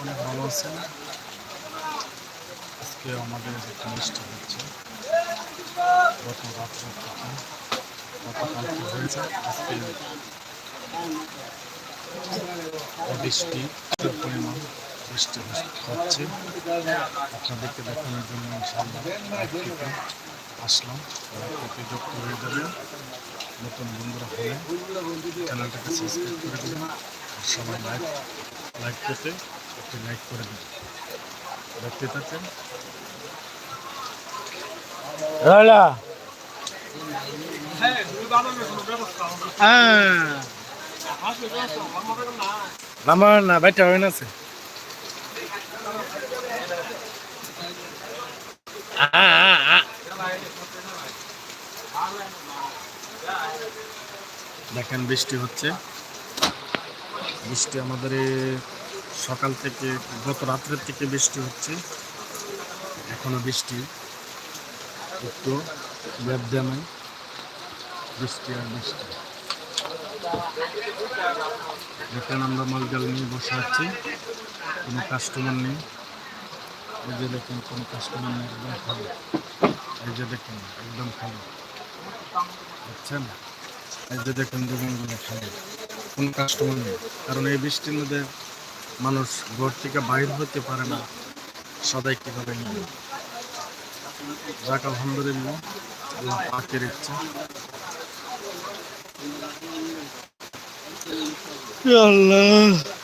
অনেক ভালো আছেন আজকে আমাদের মিষ্টি হচ্ছে গত রাত্র থেকে গতকালকে হয়েছে আজকে বৃষ্টি পরিমাণ হচ্ছে আপনাদেরকে দেখানোর জন্য ইনশাআল্লাহ আসলাম। যুক্ত হয়ে যাবে নতুন বন্ধুরা হলে চ্যানেলটাকে সাবস্ক্রাইব করে দেবেন। আর সবাই লাইক লাইক পেতে একটি লাইক করে দেবেন। দেখতে রয়লা হ্যাঁ। নাম্বার না বাইটা হয় না আছে। দেখেন বৃষ্টি হচ্ছে। বৃষ্টি আমাদের সকাল থেকে, গত রাত্রের থেকে বৃষ্টি হচ্ছে। এখনও বৃষ্টি একটু ব্যাবদামে বৃষ্টি আর বৃষ্টি। দেখেন আমরা মালগাল নিয়ে বসে আছি। কোনো কাস্টমার নেই। এই যে দেখেন, কোনো কাস্টমার নেই, একদম খালি। এই যে দেখেন, একদম খালি। বুঝছেন? এই যে দেখেন দোকানগুলো খালি। কোনো কাস্টমার নেই। কারণ এই বৃষ্টির মধ্যে মানুষ ঘর থেকে বাইর হতে পারে না। সদাই কীভাবে নেবে? যাক, আলহামদুলিল্লাহ, আল্লাহ পাকের ইচ্ছা। আল্লাহ।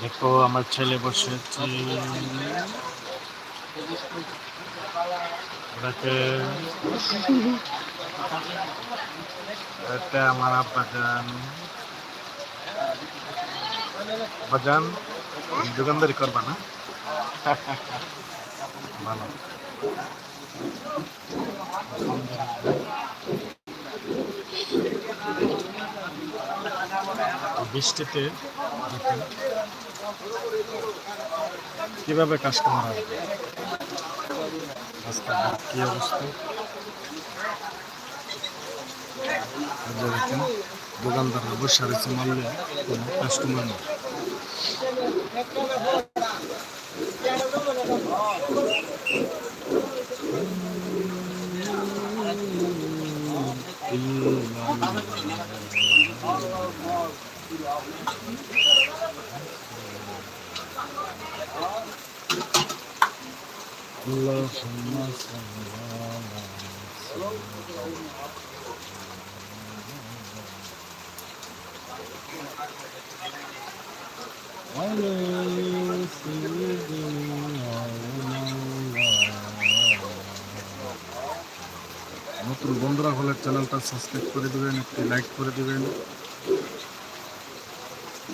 দেখো আমার ছেলে বসে আমার আব্বাজান। আব্বাজান দোকানদারি করবা না? ভালো। বৃষ্টিতে কীভাবে কাস্টমার আসবে কি অবস্থা? দোকানদার বসে রয়েছে মারলে কাস্টমার নেই। اللهم صل على سيدنا নতুন বন্ধুরা হলে চ্যানেলটা সাবস্ক্রাইব করে দিবেন একটি লাইক করে দিবেন।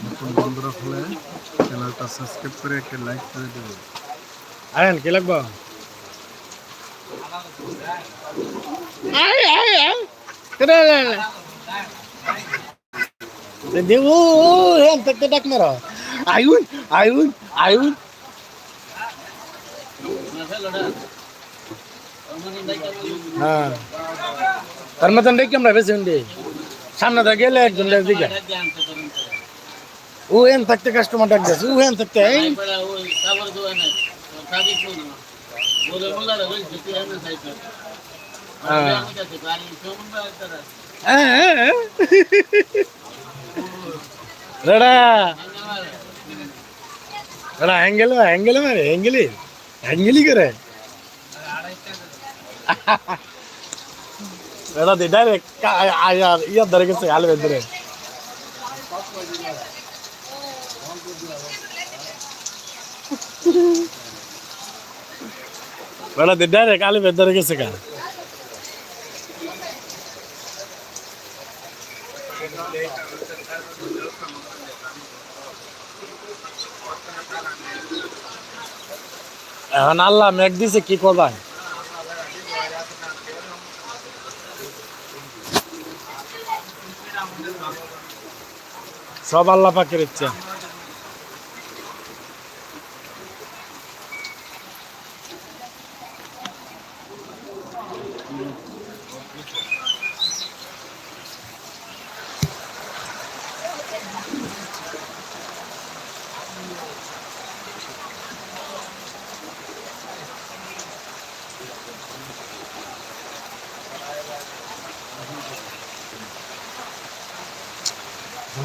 নতুন বন্ধুরা হলে চ্যানেলটা সাবস্ক্রাইব করে একটি লাইক করে দিবেন। আয়েন কি লাগবো? আয় আয় আয়। কেডা দেবো হেন থাকতে ডাক মারো আয়ুন আয়ুন আয়ুন হ্যাঁ। তার মতন দেখি আমরা বেশি উন্ডি সামনে দা গেলে একজন দিকে। ও হেন থাকতে কাস্টমার ডাক দিয়েছে, ও হেন থাকতে, এই। হ্যাঁ। রেডা। রেডা, হ্যাঙ্গেল হ্যাঙ্গেল মারে, হ্যাঙ্গেলি। হ্যাঙ্গেলি করে। রেডা দে ডাইরেক্ট আয়ার ইয়ার ধরে গেছে আলু ধরে রেডা দে ডাইরেক্ট আলু ধরে গেছে কা এখন আল্লাহ মেঘ দিছে কি করবা সব আল্লাহ পাকের ইচ্ছা।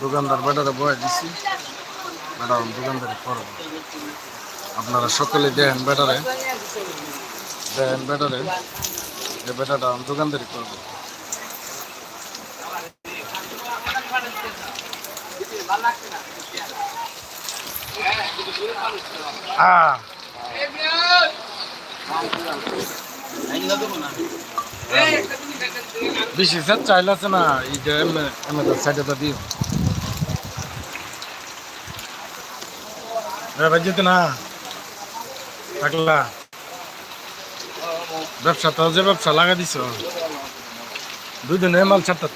দোকানদার বেটারে বয়ে দিছি। বেটা, দোকানদারি করব। আপনারা সকলে দেখেন বেটারে। দেখেন বেটারে। যে বেটাটা দোকানদারি করব। আহ বেশি স্যার চাইলে আছে না, এই যে এমএ সাইডে তো দিও। ভাই না। থাকলা ব্যবসা তো যে ব্যবসা লাগা দিছ। দুই দিন মাল ছাড়তে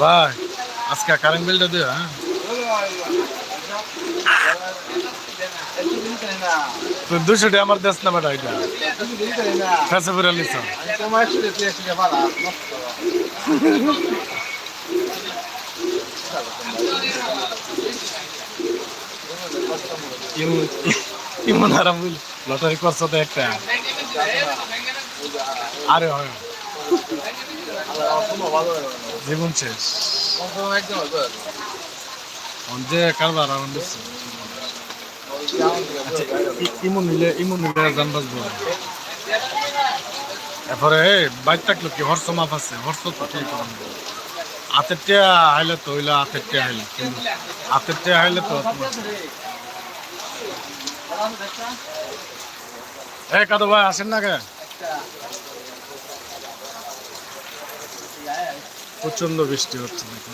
ভাই, আজকে কারেন্ট বিলটা দিও হ্যাঁ? তুই দুশো টাকা আমার দেশ না বেটা এটা। ফেসে করে নিছ। ইমন ইমন আরাম বল লটারি করছ তো একটা। আরে হয়। জীবন শেষ। যে কারবার দিচ্ছে ইমন নিলে ইমন নিলে জান বাঁচবো এরপরে বাইক থাকল কি? হর্ষ মাপ আছে। হর্ষ তো কি করব হাতের টিয়া হাইলে তো হইলে হাতের টিয়া হাইলে কিন্তু হাতের টিয়া হাইলে তো এ কাদো ভাই আসেন না কে? প্রচণ্ড বৃষ্টি হচ্ছে নাকি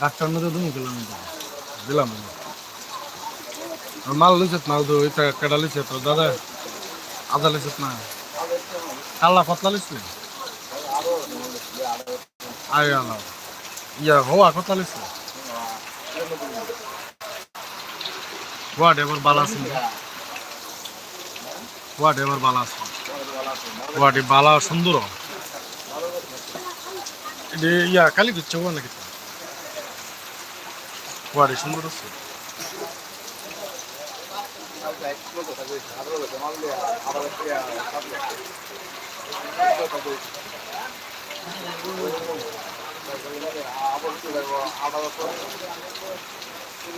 ডাক্তার মধ্যে তুমি গেলাম দিলাম মাল লিখত না তো এটা কেডা লিখছে তো, দাদা আদা লিখত না। কাল্লা কতলা লিখছে আয় আল্লাহ। ইয়া, হওয়া কতলা লিখছে ওয়াট এবার বালা আছে। ওয়াট এবার বালা আছে। ওয়াট বালা সুন্দর। এটা ইয়া, কালি দিচ্ছে ওয়া নাকি? ওয়াট সুন্দর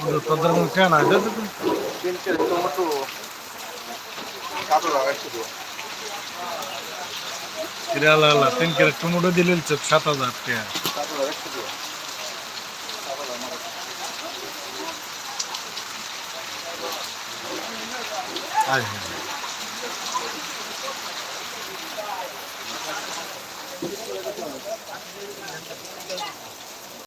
আছে তোদের মুখে না দে দে কিরে আল্লাহ আল্লাহ তিন কিরে টমেটো দিলে সাত